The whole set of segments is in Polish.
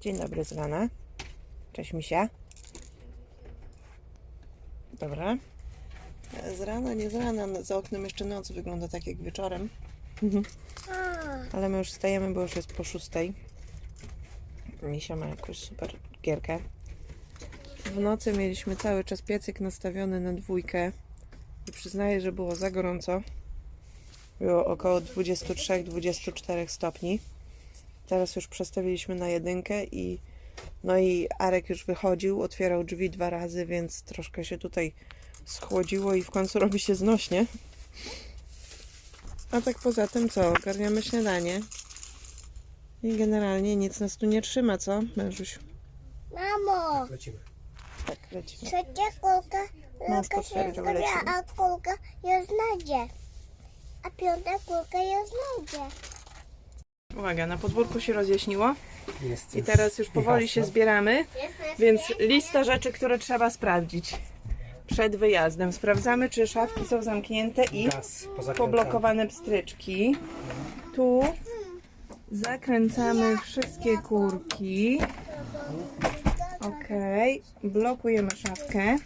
Dzień dobry z rana. Cześć Misia. Dobra. Z rana, nie z rana. no, Za oknem jeszcze noc wygląda tak jak wieczorem. Ale my już wstajemy, bo już jest po szóstej. Misia ma jakąś super gierkę. W nocy mieliśmy cały czas piecyk nastawiony na dwójkę. I przyznaję, że było za gorąco. Było około 23-24 stopni. Teraz już przestawiliśmy na jedynkę i no i Arek już wychodził, otwierał drzwi dwa razy, więc troszkę się tutaj schłodziło i w końcu robi się znośnie. A tak poza tym co? Ogarniamy śniadanie. I generalnie nic nas tu nie trzyma, co, mężuś? Mamo, Lecimy. Tak, lecimy. trzecia kulka, Mąż kulka się potwierdził, zgubiła, lecimy. a kulka ją znajdzie. A piąta kulka ją znajdzie. Uwaga, na podwórku się rozjaśniło Jest i teraz już powoli się zbieramy, więc lista rzeczy, które trzeba sprawdzić przed wyjazdem. Sprawdzamy, czy szafki są zamknięte i poblokowane pstryczki. Tu zakręcamy wszystkie kurki. Ok, blokujemy szafkę.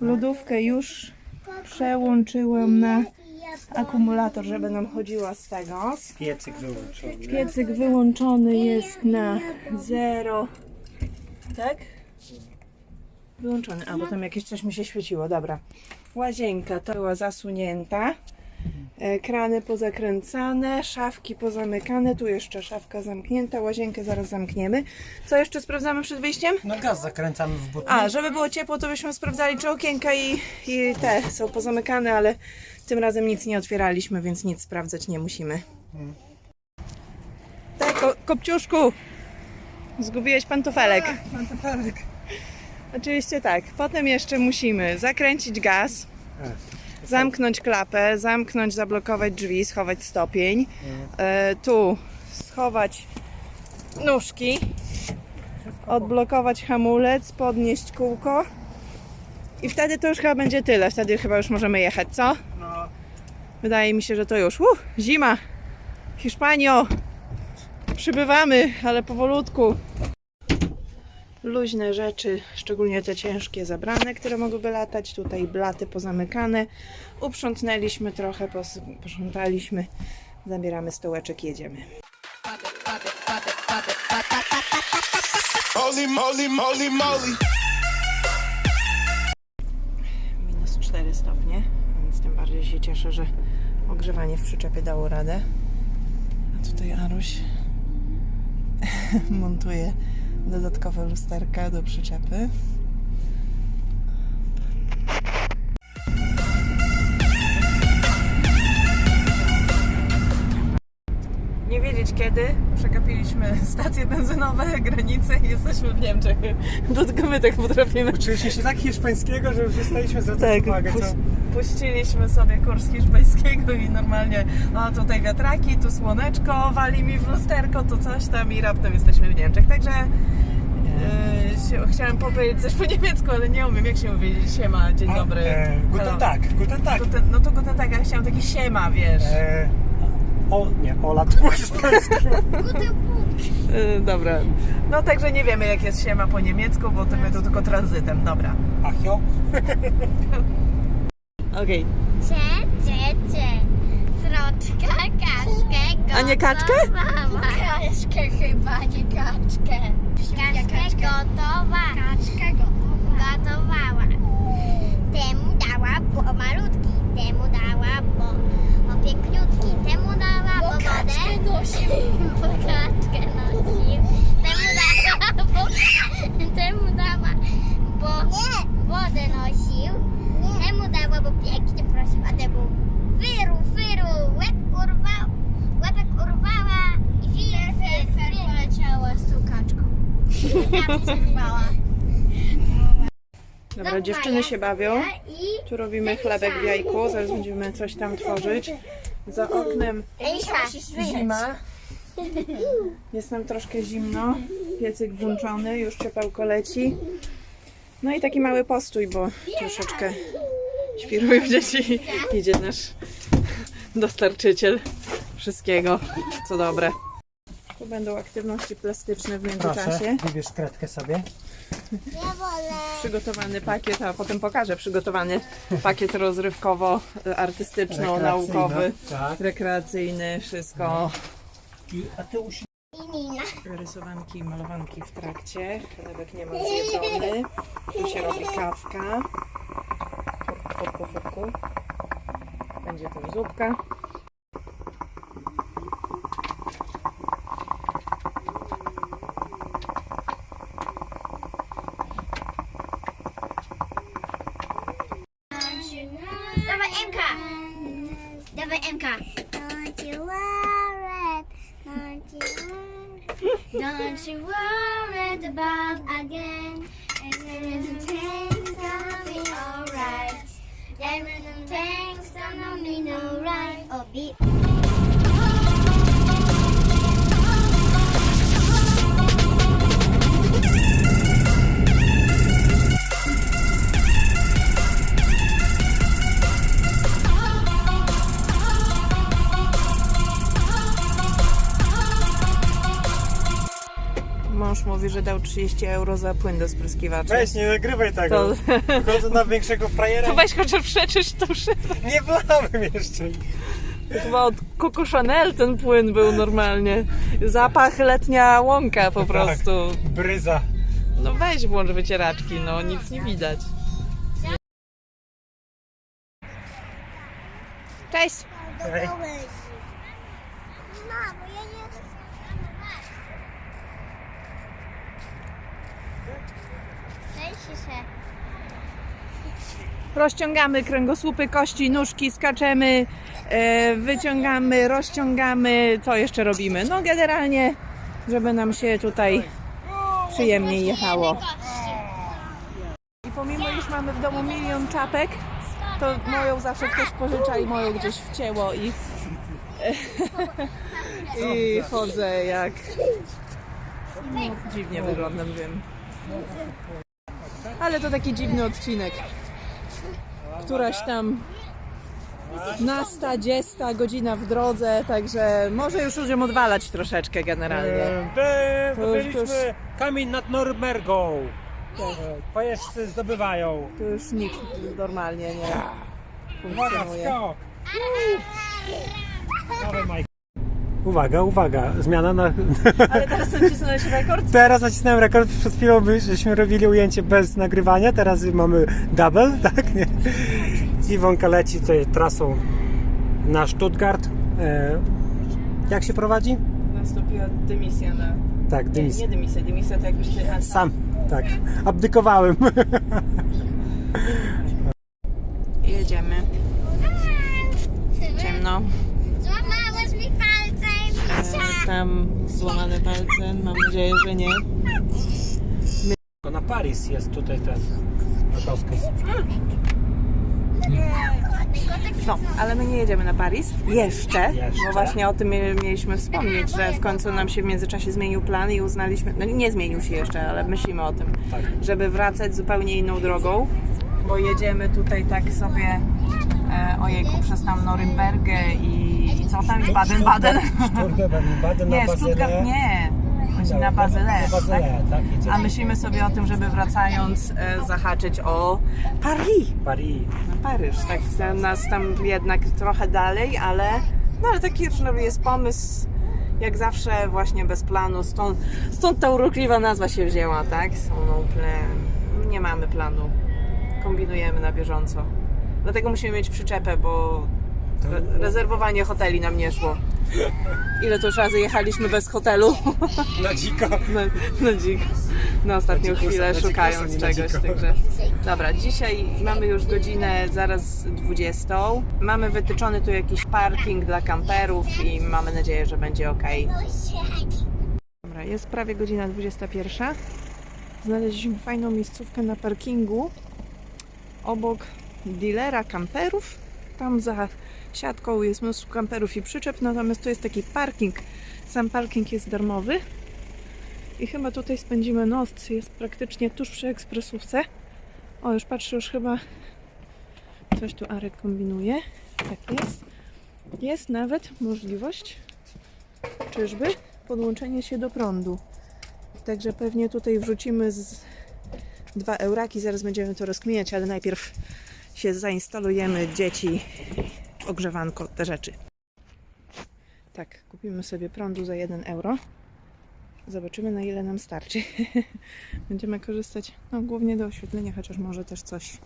Lodówkę już przełączyłam na akumulator, żeby nam chodziła z tego. Piecyk wyłączony. Piecyk wyłączony jest na 0. Tak? Wyłączony. A, bo tam jakieś coś mi się świeciło. Dobra. Łazienka to była zasunięta. E, Krany pozakręcane, szafki pozamykane. Tu jeszcze szafka zamknięta. Łazienkę zaraz zamkniemy. Co jeszcze sprawdzamy przed wyjściem? No gaz zakręcamy w butę. A, żeby było ciepło, to byśmy sprawdzali, czy okienka i, i te są pozamykane, ale tym razem nic nie otwieraliśmy, więc nic sprawdzać nie musimy. Tak, ko Kopciuszku! Zgubiłeś pantofelek. Pantofelek. Oczywiście tak. Potem jeszcze musimy zakręcić gaz, zamknąć klapę, zamknąć, zablokować drzwi, schować stopień. E, tu schować nóżki, odblokować hamulec, podnieść kółko. I wtedy to już chyba będzie tyle. Wtedy chyba już możemy jechać, co? Wydaje mi się, że to już. Uh, zima! Hiszpanio! Przybywamy, ale powolutku. Luźne rzeczy, szczególnie te ciężkie zabrane, które mogłyby latać. Tutaj blaty pozamykane. Uprzątnęliśmy trochę, pos- posprzątaliśmy. Zabieramy stołeczek, jedziemy. Holy moly, moly, moly. Bardziej się cieszę, że ogrzewanie w przyczepie dało radę. A tutaj Aruś montuje dodatkowe lusterka do przyczepy. Kiedy, przegapiliśmy stacje benzynowe, granice i jesteśmy w Niemczech. My tak potrafimy. uczyliśmy się tak hiszpańskiego, że już przestaliśmy zwracać Tak, uwagę, co... puś- puściliśmy sobie kurs hiszpańskiego i normalnie, o tutaj wiatraki, tu słoneczko, wali mi w lusterko, tu coś tam i raptem jesteśmy w Niemczech. Także yy, się, chciałem powiedzieć coś po niemiecku, ale nie umiem, jak się mówi, siema, dzień dobry. E, guten tak, tak. Guten, no to guten tak, ja chciałam taki siema, wiesz. E, o, nie, Ola to po hiszpańsku. Yy, dobra. No także nie wiemy, jak jest siema po niemiecku, bo to my tu tylko tranzytem, dobra. Achio. Okej. Cze, cze, cze. Sroczka, kaczkę A nie kaczkę? gotowała. Kaczkę chyba, nie kaczkę. Kaczkę gotowa. Kaczkę gotowała. Temu dała, bo malutki. Temu dała, bo o piękniutki. Temu dała, bo, wodę nosił. Bo kaczkę nosił. Temu dała, bo, temu dała, bo wodę nosił. Temu dała, bo pięknie prosił, a temu wyru, wyru, łeb urwał, łebek urwała i wir, wir, wir. poleciała z tą kaczką. urwała. Dobra, dziewczyny się bawią. Tu robimy chlebek w jajku, zaraz będziemy coś tam tworzyć. Za oknem zima. Jest nam troszkę zimno. Piecyk włączony, już ciepełko leci. No i taki mały postój, bo troszeczkę świrują dzieci. Idzie nasz dostarczyciel wszystkiego, co dobre. Tu będą aktywności plastyczne w Proszę, międzyczasie. wybierz kredkę sobie. Ja wolę. Przygotowany pakiet, a potem pokażę przygotowany pakiet rozrywkowo-artystyczno-naukowy, Tak. rekreacyjny, wszystko. I, a ty usi... Rysowanki i malowanki w trakcie. Chlebek nie ma zjedzony. Tu się robi kawka. Furku, furku, furku. Będzie też zupka. Emka. Don't you worry. Don't you worry. Don't you worry about again. Everything's gonna be alright. Everything's gonna be alright. Oh, beep. Mówi, że dał 30 euro za płyn do spryskiwacza. Weź, nie nagrywaj To, tego. Chodzę na większego frajera. to weź chociaż przeczysz to szybko. Nie wlałem jeszcze. Chyba od Coco Chanel ten płyn był normalnie. Zapach letnia łąka po prostu. Bryza. No weź włącz wycieraczki, no nic nie widać. Cześć! Ej. Mamo, ja nie chcę Się. Rozciągamy kręgosłupy, kości, nóżki, skaczemy, e, wyciągamy, rozciągamy. Co jeszcze robimy? No generalnie, żeby nam się tutaj przyjemniej jechało. I pomimo, iż mamy w domu milion czapek, to moją zawsze ktoś pożycza i moją gdzieś wcięło i, i chodzę jak... No, dziwnie wyglądam, wiem. Ale to taki dziwny odcinek. Któraś tam nasta, dziesta godzina w drodze, także może już ludziom odwalać troszeczkę generalnie. By, To już- zdobyliśmy to już- kamień nad Normergą. E, Pojeźdźcy zdobywają. To już nikt normalnie nie Uwaga, funkcjonuje. skok. Dawaj. Uwaga, uwaga, zmiana na... Ale teraz nacisnąłeś rekord? Teraz nacisnąłem rekord, przed chwilą by- żeśmy robili ujęcie bez nagrywania, teraz mamy double, tak? Nie? Iwonka leci tutaj trasą na Stuttgart. E, jak się prowadzi? Nastąpiła dymisja na... Tak, Nie, dymisja. nie dymisja, dymisja to jakbyście... a, Sam, tak. Abdykowałem. Jedziemy. Ciemno. Tam złamane palce, mam nadzieję, że nie. Na Paris jest tutaj ten Krakowski. No, ale my nie jedziemy na Paris. Jeszcze. Jeszcze. Bo właśnie o tym mie- mieliśmy wspomnieć, że w końcu nam się w międzyczasie zmienił plan i uznaliśmy, no nie zmienił się jeszcze, ale myślimy o tym, Tak. żeby wracać zupełnie inną drogą, bo jedziemy tutaj tak sobie e, ojejku, przez tam Norymbergę i co tam, i Baden-Baden. Na Nie, Bazylę. Stuttgart nie. Chodzi na Bazylę. Na Bazylę, tak? tak, jedziemy. A myślimy sobie o tym, żeby wracając e, zahaczyć o Paris. Paris. Na Paryż, tak za nas tam jednak trochę dalej, ale no ale taki no, jest pomysł, jak zawsze właśnie bez planu, stąd, stąd ta urokliwa nazwa się wzięła, tak? Są no plan. Nie mamy planu, kombinujemy na bieżąco. Dlatego musimy mieć przyczepę, bo re rezerwowanie hoteli nam nie szło. Ile to już razy jechaliśmy bez hotelu? Na dziko. na, na dzik. Na ostatnią Na dzikusa, chwilę na szukając czegoś. dziko. Także. Dobra, dzisiaj mamy już godzinę zaraz 20. Mamy wytyczony tu jakiś parking dla kamperów i mamy nadzieję, że będzie ok. Dobra, jest prawie godzina 21. Znaleźliśmy fajną miejscówkę na parkingu obok dealera kamperów. Tam za siatką jest mnóstwo kamperów i przyczep, natomiast tu jest taki parking. Sam parking jest darmowy. I chyba tutaj spędzimy noc. Jest praktycznie tuż przy ekspresówce. O, już patrzę, już chyba coś tu Arek kombinuje. Tak jest. Jest nawet możliwość, czyżby, podłączenie się do prądu. Także pewnie tutaj wrzucimy z dwa euraki, zaraz będziemy to rozkminiać, ale najpierw się zainstalujemy dzieci, ogrzewanko, te rzeczy. Tak, kupimy sobie prądu za 1 euro. Zobaczymy na ile nam starczy. Będziemy korzystać no, głównie do oświetlenia, chociaż może też coś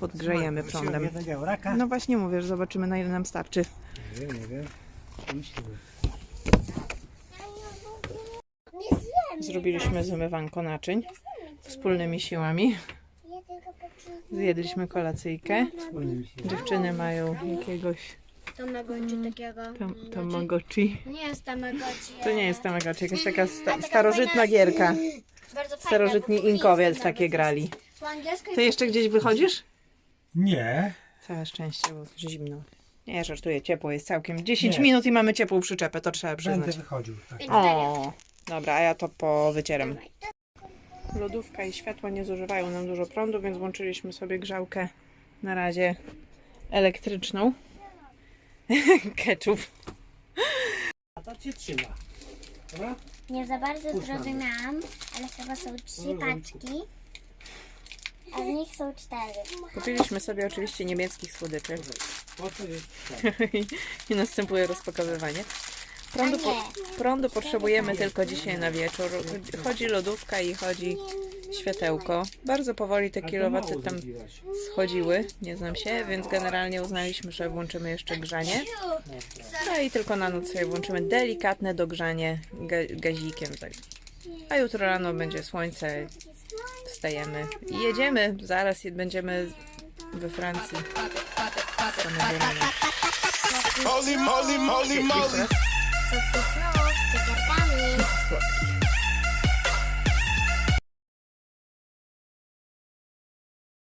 podgrzejemy prądem. No właśnie mówię, że zobaczymy na ile nam starczy. Nie wiem, nie wiem. Zrobiliśmy zmywanko naczyń wspólnymi siłami. Zjedliśmy kolacyjkę. Dziewczyny mają jakiegoś Tamagotchi takiego. tam, tamagotchi. Nie jest Tamagotchi. To nie jest tamagotchi, jakaś taka sta starożytna gierka. Bardzo. Starożytni Inkowie takie grali. Po angielsku Ty jeszcze gdzieś wychodzisz? Nie. Całe szczęście, bo zimno. Nie, żartuję, ciepło jest całkiem. 10 Nie. minut i mamy ciepłą przyczepę, to trzeba Będę przyznać. wychodził. Tak. O, dobra, a ja to po wycieram. Lodówka i światła nie zużywają nam dużo prądu, więc włączyliśmy sobie grzałkę na razie elektryczną. Ketchup. A to cię trzyma. Dobra? Nie za bardzo zrozumiałam, ale chyba są trzy paczki. A w nich są cztery. Kupiliśmy sobie oczywiście niemieckich słodyczy Po co jest i następuje rozpakowywanie. Prądu, po, prądu potrzebujemy tylko dzisiaj na wieczór. Chodzi lodówka i chodzi światełko. Bardzo powoli te kilowaty tam schodziły, nie znam się, więc generalnie uznaliśmy, że włączymy jeszcze grzanie. No i tylko na noc sobie włączymy delikatne dogrzanie ga gazikiem. Tak. A jutro rano będzie słońce, wstajemy i jedziemy. Zaraz będziemy we Francji. Holy moly, moly, moly. Są